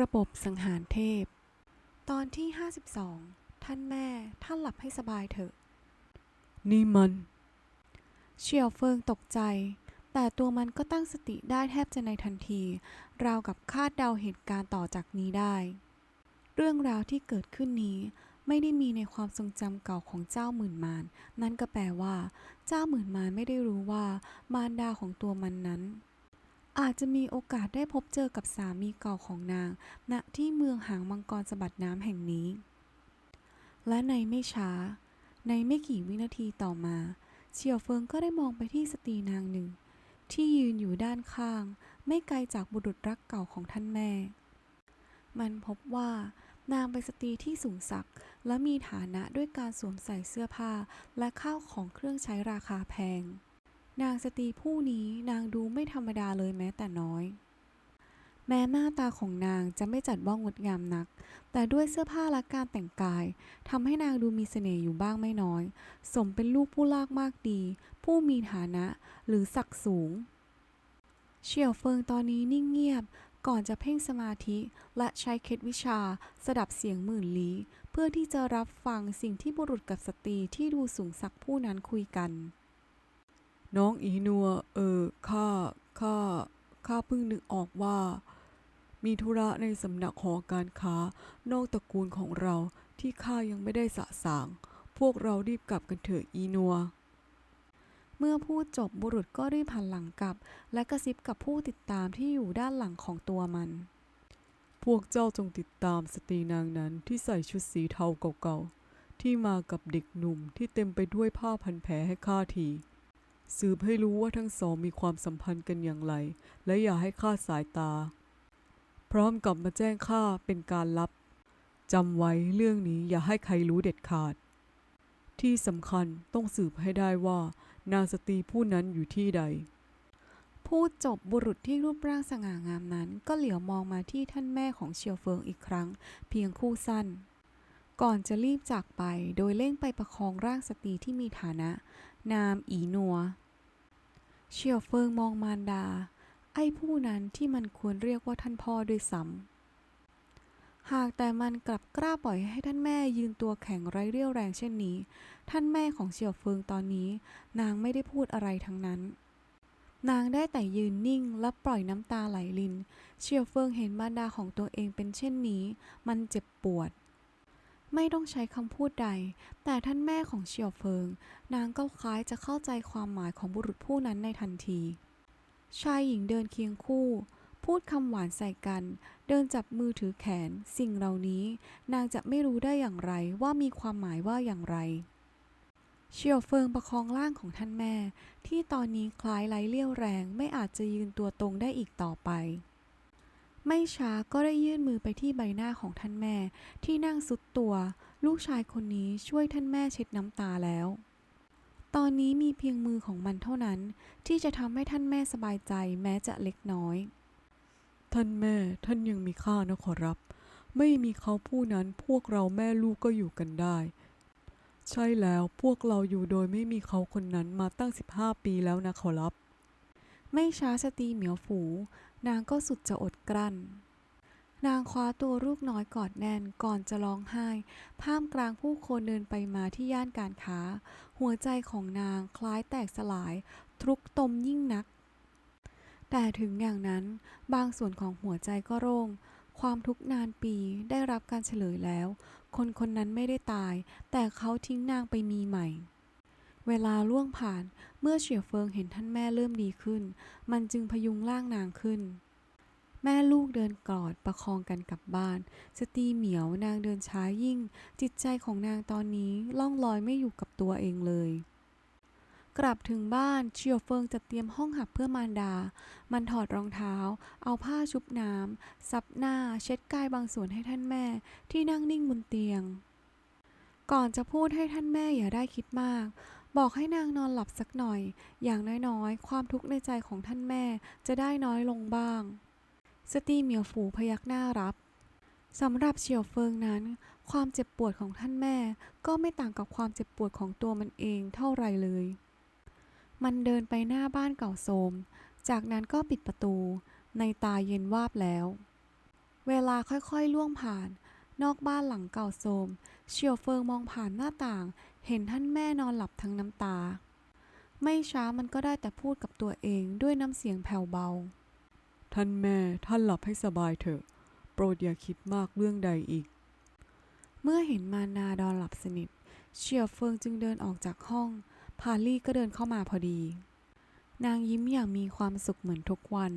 ระบบสังหารเทพ ตอนที่ 52 ท่านแม่ท่านหลับให้สบายเถอะ นี่มันเฉียวเฟิงตกใจ แต่ตัวมันก็ตั้งสติได้แทบจะในทันที ราวกับคาดเดาเหตุการณ์ต่อจากนี้ได้ เรื่องราวที่เกิดขึ้นนี้ไม่ได้มีในความทรงจำเก่าของเจ้าหมื่นมาร นั่นก็แปลว่า เจ้าหมื่นมารไม่ได้รู้ว่า มารดาของตัวมันนั้น อาจจะมีโอกาสได้พบเจอกับสามีเก่าของนาง ณ ที่เมืองหางมังกรสะบัดน้ำแห่งนี้ และในไม่ช้า ในไม่กี่วินาทีต่อมา เฉียวเฟิงก็ได้มองไปที่สตรีนางหนึ่ง ที่ยืนอยู่ด้านข้าง ไม่ไกลจากบุรุษรักเก่าของท่านแม่ มันพบว่านางเป็นสตรีที่สูงศักดิ์และมีฐานะด้วยการสวมใส่เสื้อผ้าและข้าวของเครื่องใช้ราคาแพง นางสตรีผู้นี้นางดูไม่ธรรมดาเลยแม้แต่น้อย แม้หน้าตาของนางจะไม่จัดว่างดงามนัก แต่ด้วยเสื้อผ้าและการแต่งกายทำให้นางดูมีเสน่ห์อยู่บ้างไม่น้อย สมเป็นลูกผู้ลากมากดี ผู้มีฐานะหรือศักดิ์สูงเฉียวเฟิงตอนนี้นิ่งเงียบก่อนจะเพ่งสมาธิและใช้เคล็ดวิชาสดับเสียงหมื่นลี้ เพื่อที่จะรับฟังสิ่งที่บุรุษกับสตรีที่ดูสูงสักผู้นั้นคุยกัน น้องอีนัว เออ ข้า ข้า ข้าเพิ่งนึกออกว่า มีธุระในสำนักหอการค้า นอกตระกูลของเราที่ข้ายังไม่ได้สะสาง พวกเรารีบกลับกันเถอะอีนัว เมื่อพูดจบบุรุษก็รีบหันหลังกลับ และกระซิบกับผู้ติดตามที่อยู่ด้านหลังของตัวมัน พวกเจ้าจงติดตามสตรีนางนั้นที่ใส่ชุดสีเทาเก่าๆที่มากับเด็กหนุ่มที่เต็มไปด้วยผ้าพันแผลให้ข้าที สืบให้รู้ว่าทั้งสองมีความสัมพันธ์กันอย่างไร และอย่าให้ข้าสายตา พร้อมกับมาแจ้งข้าเป็นการลับจำไว้เรื่องนี้อย่าให้ใครรู้เด็ดขาด ที่สำคัญต้องสืบให้ได้ว่า นางสตรีผู้นั้นอยู่ที่ใด พูดจบบุรุษที่รูปร่างสง่างามนั้น ก็เหลียวมองมาที่ท่านแม่ของเฉียวเฟิงอีกครั้ง เพียงคู่สั้น ก่อนจะรีบจากไปโดยเร่งไปประคองร่างสตรีที่มีฐานะ นามอีนัว เฉียวเฟิงมองมารดา ไอ้ผู้นั้นที่มันควรเรียกว่าท่านพ่อด้วยซ้ำหากแต่มันกลับกล้าปล่อยให้ท่านแม่ยืนตัวแข็งไร้เรี่ยวแรงเช่นนี้ ท่านแม่ของเฉียวเฟิงตอนนี้ นางไม่ได้พูดอะไรทั้งนั้น นางได้แต่ยืนนิ่งและปล่อยน้ำตาไหลลินเฉียวเฟิงเห็นมารดาของตัวเองเป็นเช่นนี้ มันเจ็บปวด ไม่ต้องใช้คำพูดใด แต่ท่านแม่ของเฉียวเฟิง นางก็คล้ายจะเข้าใจความหมายของบุรุษผู้นั้นในทันที ชายหญิงเดินเคียงคู่ พูดคำหวานใส่กัน เดินจับมือถือแขน สิ่งเหล่านี้ นางจะไม่รู้ได้อย่างไรว่ามีความหมายว่าอย่างไรเฉียวเฟิงประคองร่างของท่านแม่ ที่ตอนนี้คล้ายไร้เลี่ยวแรงไม่อาจจะยืนตัวตรงได้อีกต่อไป ไม่ช้าก็ได้ยื่นมือไปที่ใบหน้าของท่านแม่ ที่นั่งสุดตัว ลูกชายคนนี้ช่วยท่านแม่เช็ดน้ำตาแล้ว ตอนนี้มีเพียงมือของมันเท่านั้น ที่จะทำให้ท่านแม่สบายใจแม้จะเล็กน้อย ท่านแม่ท่านยังมีค่านะขอรับ ไม่มีเขาผู้นั้นพวกเราแม่ลูกก็อยู่กันได้ ใช่แล้วพวกเราอยู่โดยไม่มีเขาคนนั้นมาตั้ง 15 ปีแล้วนะขอรับไม่ช้าสตรีเหมียวฝู นางก็สุดจะอดกลั้น นางคว้าตัวลูกน้อยกอดแน่นก่อนจะร้องไห้ท่ามกลางผู้คนเดินไปมาที่ย่านการค้า หัวใจของนางคล้ายแตกสลาย ทุกตมยิ่งนัก แต่ถึงอย่างนั้นบางส่วนของหัวใจก็โร่งความทุกข์นานปีได้รับการเฉลยแล้ว คนคนนั้นไม่ได้ตาย แต่เขาทิ้งนางไปมีใหม่ เวลาล่วงผ่านเมื่อเฉียวเฟิงเห็นท่านแม่เริ่มดีขึ้น มันจึงพยุงร่างนางขึ้น แม่ลูกเดินกอดประคองกันกลับบ้าน สตีเหมียวนางเดินช้ายิ่ง จิตใจของนางตอนนี้ล่องลอยไม่อยู่กับตัวเองเลยกลับถึงบ้านเฉียวเฟิงจัดเตรียมห้องหับเพื่อมารดา มันถอดรองเท้า เอาผ้าชุบน้ำซับหน้าเช็ดกายบางส่วนให้ท่านแม่ที่นั่งนิ่งบนเตียง ก่อนจะพูดให้ท่านแม่อย่าได้คิดมาก บอกให้นางนอนหลับสักหน่อย อย่างน้อยๆ ความทุกข์ในใจของท่านแม่จะได้น้อยลงบ้าง สตีเหมียวฝูพยักหน้ารับสำหรับเฉียวเฟิงนั้น ความเจ็บปวดของท่านแม่ ก็ไม่ต่างกับความเจ็บปวดของตัวมันเองเท่าไรเลย มันเดินไปหน้าบ้านเก่าโทรมจากนั้นก็ปิดประตู ในตาเย็นวาบแล้ว เวลาค่อยๆล่วงผ่าน นอกบ้านหลังเก่าโทรมเชียวเฟิงมองผ่านหน้าต่าง เห็นท่านแม่นอนหลับทั้งน้ำตา ไม่ช้ามันก็ได้แต่พูดกับตัวเองด้วยน้ำเสียงแผ่วเบา ท่านแม่ท่านหลับให้สบายเถอะ โปรดอย่าคิดมากเรื่องใดอีก เมื่อเห็นมานานอนหลับสนิทเฉียวเฟิงจึงเดินออกจากห้อง พาลี่ก็เดินเข้ามาพอดี นางยิ้มอย่างมีความสุขเหมือนทุกวัน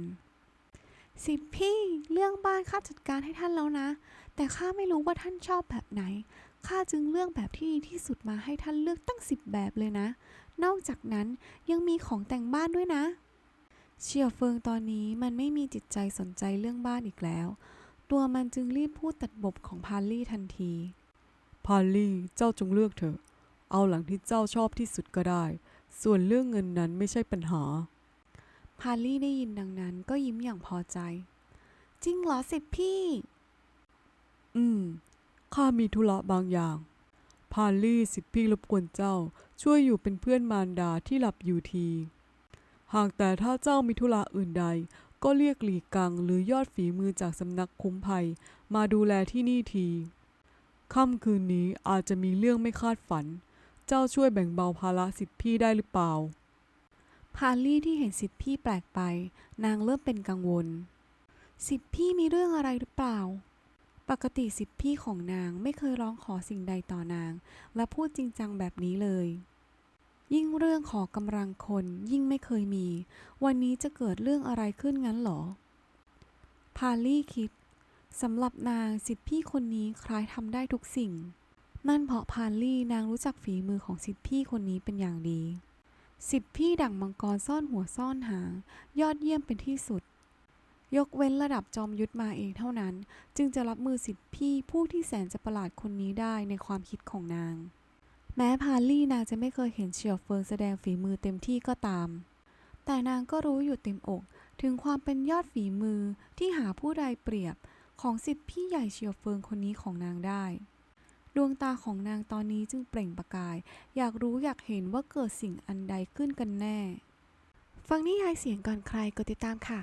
สิทธิพี่เรื่องบ้านข้าจัดการให้ท่านแล้วนะ แต่ข้าไม่รู้ว่าท่านชอบแบบไหนข้าจึงเลือกแบบที่ดีที่สุดมาให้ท่านเลือกตั้งสิบแบบเลยนะ นอกจากนั้นยังมีของแต่งบ้านด้วยนะเฉียวเฟิงตอนนี้มันไม่มีจิตใจสนใจเรื่องบ้านอีกแล้ว ตัวมันจึงรีบพูดตัดบทของพาลี่ทันที พาลลี่เจ้าจงเลือกเถอะ เอาหลังที่เจ้าชอบที่สุดก็ได้ ส่วนเรื่องเงินนั้นไม่ใช่ปัญหา พาลี่ได้ยินดังนั้นก็ยิ้มอย่างพอใจ จริงเหรอสิทธิพี่ อืม ข้ามีธุระบางอย่าง พาลี่สิทธิพี่รบกวนเจ้า ช่วยอยู่เป็นเพื่อนมารดาที่หลับอยู่ที หากแต่ถ้าเจ้ามีธุระอื่นใด ก็เรียกหลีกังหรือยอดฝีมือจากสำนักคุ้มภัย มาดูแลที่นี่ที ค่ำคืนนี้อาจจะมีเรื่องไม่คาดฝัน เจ้าช่วยแบ่งเบาภาระสิทธิพี่ได้หรือเปล่า พาลี่ที่เห็นสิทธิพี่แปลกไป นางเริ่มเป็นกังวล สิทธิพี่มีเรื่องอะไรหรือเปล่า ปกติสิทธิพี่ของนางไม่เคยร้องขอสิ่งใดต่อนาง และพูดจริงจังแบบนี้เลย ยิ่งเรื่องขอกำลังคนยิ่งไม่เคยมี วันนี้จะเกิดเรื่องอะไรขึ้นงั้นหรอ พาลี่คิดสำหรับนางสิทธิพี่คนนี้คล้ายทำได้ทุกสิ่งนั่นเพราะพาลี่นางรู้จักฝีมือของสิทธิพี่คนนี้เป็นอย่างดี สิทธิพี่ดั่งมังกรซ่อนหัวซ่อนหาง ยอดเยี่ยมเป็นที่สุด ยกเว้นระดับจอมยุทธมาเองเท่านั้น จึงจะรับมือสิทธิพี่ผู้ที่แสนจะประหลาดคนนี้ได้ในความคิดของนาง แม้พาลี่นางจะไม่เคยเห็นเฉียวเฟิงแสดงฝีมือเต็มที่ก็ตาม แต่นางก็รู้อยู่เต็มอก ถึงความเป็นยอดฝีมือที่หาผู้ใดเปรียบของสิทธิพี่ใหญ่เฉียวเฟิงคนนี้ของนางได้ ดวงตาของนางตอนนี้จึงเปล่งประกาย อยากรู้อยากเห็นว่าเกิดสิ่งอันใดขึ้นกันแน่ ฟังนิยายเสียงก่อนใครกดติดตามค่ะ